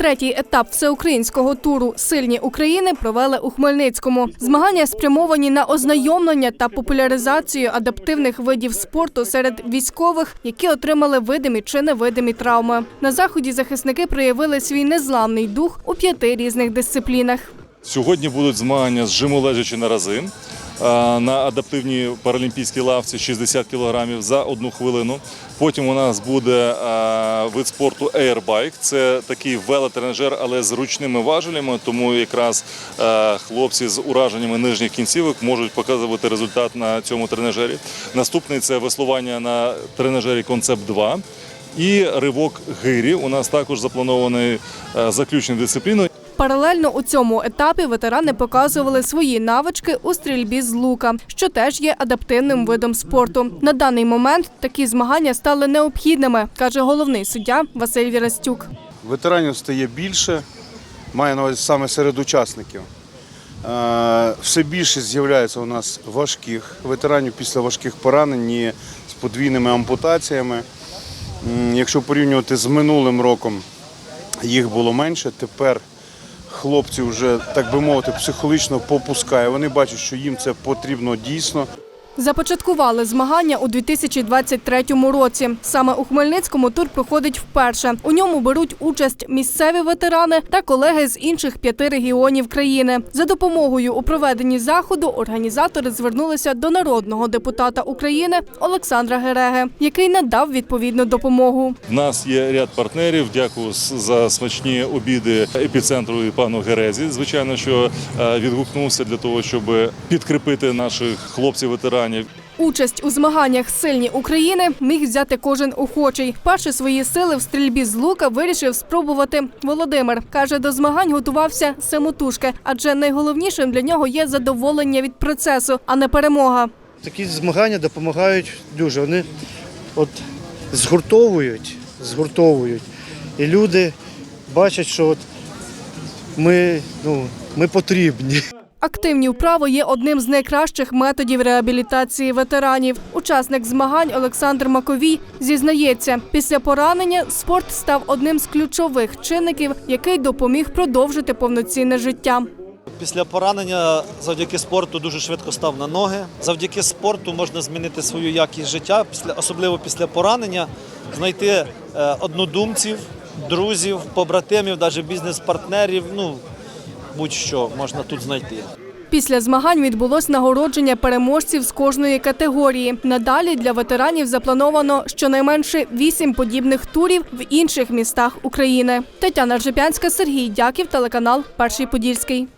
Третій етап всеукраїнського туру Сильні України провели у Хмельницькому. Змагання спрямовані на ознайомлення та популяризацію адаптивних видів спорту серед військових, які отримали видимі чи невидимі травми. На заході захисники проявили свій незламний дух у п'яти різних дисциплінах. Сьогодні будуть змагання з жиму лежачи на рази е, на адаптивній паралімпійській лавці 60 кілограмів за одну хвилину. Потім у нас буде вид спорту Airbike. Це такий велотренажер, але з ручними важелями, тому якраз е, хлопці з ураженнями нижніх кінцівок можуть показувати результат на цьому тренажері. Наступний це веслування на тренажері Концепт 2. І ривок гирі у нас також запланований заключний заключною дисципліною. Паралельно у цьому етапі ветерани показували свої навички у стрільбі з лука, що теж є адаптивним видом спорту. На даний момент такі змагання стали необхідними, каже головний суддя Василь Вірастюк. Ветеранів стає більше, маю на увазі саме серед учасників. Е, Все більше з'являється у нас важких ветеранів після важких поранень з подвійними ампутаціями. Якщо порівнювати з минулим роком, їх було менше. Тепер хлопці вже, так би мовити, психологічно попускає. Вони бачать, що їм це потрібно дійсно. Започаткували змагання у 2023 році. Саме у Хмельницькому тур проходить вперше. У ньому беруть участь місцеві ветерани та колеги з інших п'яти регіонів країни. За допомогою у проведенні заходу організатори звернулися до народного депутата України Олександра Гереги, який надав відповідну допомогу. В нас є ряд партнерів. Дякую за смачні обіди епіцентру і пану Герезі. Звичайно, що е, відгукнувся для того, щоб підкріпити наших хлопців-ветеранів. Участь у змаганнях сильні України міг взяти кожен охочий. Перші свої сили в стрільбі з лука вирішив спробувати Володимир. каже, до змагань готувався самотужки, адже найголовнішим для нього є задоволення від процесу, а не перемога. Такі змагання допомагають дуже. Вони от згуртовують, згуртовують. І люди бачать, що от ми, ну, ми потрібні. Активні вправи є одним з найкращих методів реабілітації ветеранів. Учасник змагань Олександр Маковій зізнається, після поранення спорт став одним з ключових чинників, який допоміг продовжити повноцінне життя. Після поранення завдяки спорту дуже швидко став на ноги. Завдяки спорту можна змінити свою якість життя, особливо після поранення, знайти е, однодумців, друзів, побратимів, навіть бізнес-партнерів. Ну будь-що можна тут знайти. Після змагань відбулось нагородження переможців з кожної категорії. Надалі для ветеранів заплановано щонайменше вісім подібних турів в інших містах України. Тетяна Ржепянська, Сергій Дяків, телеканал Перший Подільський.